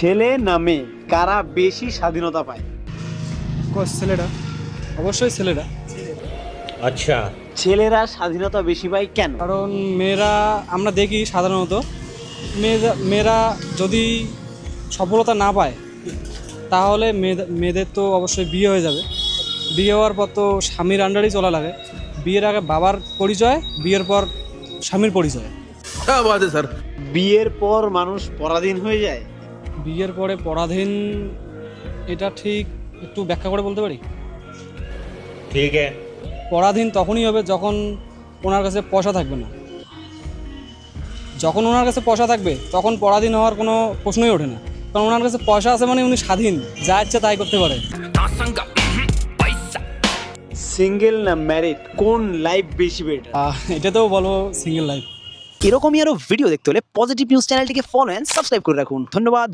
ছেলে না মেয়ে? কারা বেশি স্বাধীনতা পায়? ছেলেরা? অবশ্যই ছেলেরা। আচ্ছা। ছেলেরা স্বাধীনতা বেশি পায় কেন? কারণ মেয়েরা আমরা দেখি সাধারণত মেয়েরা মেয়েরা যদি সফলতা না পায় তাহলে মেয়েদের তো অবশ্যই বিয়ে হয়ে যাবে। বিয়ে হওয়ার পর তো স্বামীর আন্ডারেই চলা লাগে। বিয়ের আগে বাবার পরিচয় বিয়ের পর স্বামীর পরিচয়। স্যার বিয়ের পর মানুষ পরাধীন হয়ে যায়? বিয়ের পরে পরাধীন এটা ঠিক একটু ব্যাখ্যা করে বলতে পারি? ঠিক পরাধীন তখনই হবে যখন ওনার কাছে পয়সা থাকবে না। যখন ওনার কাছে পয়সা থাকবে তখন পরাধীন হওয়ার কোনো প্রশ্নই ওঠে না। কারণ ওনার কাছে পয়সা আছে মানে উনি স্বাধীন যা ইচ্ছে তাই করতে পারে। সিঙ্গেল না ম্যারিড কোন লাইফ বেশি বেটার এটা তো বলো সিঙ্গেল লাইফ এরকমই আরও ভিডিও দেখতে হলে পজিটিভ নিউজ চ্যানেলটিকে ফলো অ্যান্ড সাবস্ক্রাইব করে রাখুন। ধন্যবাদ।